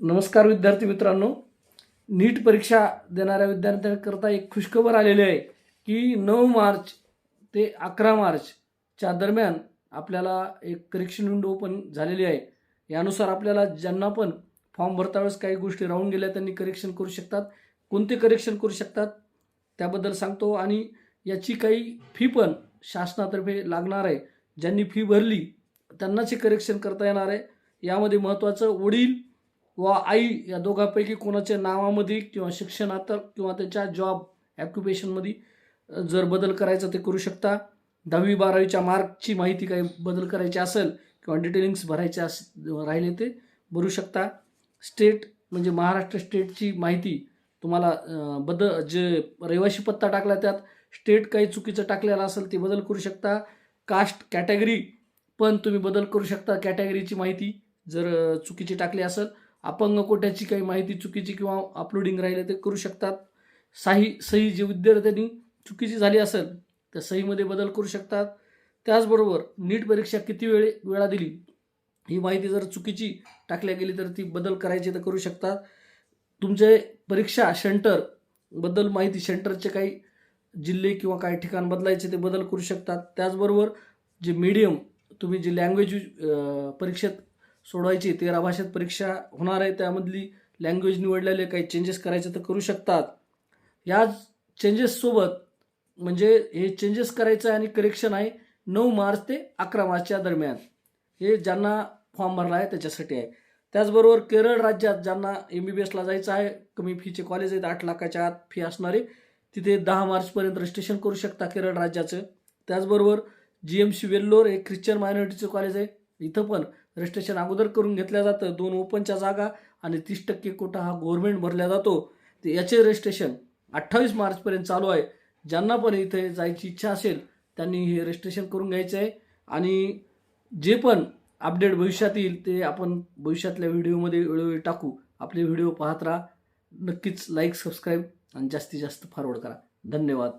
नमस्कार विद्यार्थी मित्रांनो. नीट परीक्षा देणाऱ्या विद्यार्थ्यांकरता एक खुशखबर आलेली आहे की नऊ मार्च ते अकरा मार्चच्या दरम्यान आपल्याला एक करेक्शन विंडो ओपन झालेली आहे. यानुसार आपल्याला ज्यांना पण फॉर्म भरता वेळेस काही गोष्टी राहून गेल्या त्यांनी करेक्शन करू शकतात. कोणते करेक्शन करू शकतात त्याबद्दल सांगतो आणि याची काही फी पण शासनातर्फे लागणार आहे. ज्यांनी फी भरली त्यांनाच हे करेक्शन करता येणार आहे. यामध्ये महत्त्वाचं वडील व आई या दोघांपैकी कोणाच्या नावामध्ये किंवा शिक्षणात किंवा त्याच्या जॉब ॲक्युपेशनमध्ये जर बदल करायचा ते करू शकता. दहावी बारावीच्या मार्कची माहिती काही बदल करायची असेल किंवा डिटेलिंग्स भरायचे अस राहिले ते भरू शकता. स्टेट म्हणजे महाराष्ट्र स्टेटची माहिती तुम्हाला बदल जे रहिवाशी पत्ता टाकला त्यात स्टेट काही चुकीचं टाकलेलं असेल ते बदल करू शकता. कास्ट कॅटेगरी पण तुम्ही बदल करू शकता कॅटेगरीची माहिती जर चुकीची टाकली असेल. अपंग कोट्याची काही माहिती चुकीची किंवा अपलोडिंग राहिले ते करू शकतात. साही सही जी विद्यार्थ्यांनी चुकीची झाली असेल त्या सहीमध्ये बदल करू शकतात. त्याचबरोबर नीट परीक्षा किती वेळे वेळा दिली ही माहिती जर चुकीची टाकल्या गेली तर ती बदल करायची तर करू शकतात. तुमचे परीक्षा सेंटरबद्दल माहिती सेंटरचे काही जिल्हे किंवा काही ठिकाण बदलायचे ते बदल करू शकतात. त्याचबरोबर जे मीडियम तुम्ही जे लँग्वेज परीक्षेत सोडवायची. तेरा भाषेत परीक्षा होणार आहे. त्यामधली लँग्वेज निवडलेले काही चेंजेस करायचे तर करू शकतात. या चेंजेससोबत म्हणजे हे चेंजेस करायचं आहे आणि करेक्शन आहे नऊ मार्च ते अकरा मार्चच्या दरम्यान. हे ज्यांना फॉर्म भरला आहे त्याच्यासाठी आहे. त्याचबरोबर केरळ राज्यात ज्यांना एम बी बी एसला जायचं आहे कमी फीचे कॉलेज आहेत आठ लाखाच्या आत फी असणारे तिथे दहा मार्चपर्यंत रजिस्ट्रेशन करू शकता केरळ राज्याचं. त्याचबरोबर जी एम सी वेल्लोर हे ख्रिश्चन मायनॉरिटीचं कॉलेज आहे. इथं पण रजिस्ट्रेशन अगोदर करून घेतलं जातं. दोन ओपनच्या जागा आणि तीस टक्के कोटा हा गव्हर्मेंट भरला जातो. ते याचे रजिस्ट्रेशन अठ्ठावीस मार्चपर्यंत चालू आहे. ज्यांना पण इथे जायची इच्छा असेल त्यांनी हे रजिस्ट्रेशन करून घ्यायचं आहे. आणि जे पण अपडेट भविष्यात येईल ते आपण भविष्यातल्या व्हिडिओमध्ये वेळोवेळी टाकू. आपले व्हिडिओ पाहत राहा. नक्कीच लाईक सबस्क्राईब आणि जास्तीत जास्त फॉरवर्ड करा. धन्यवाद.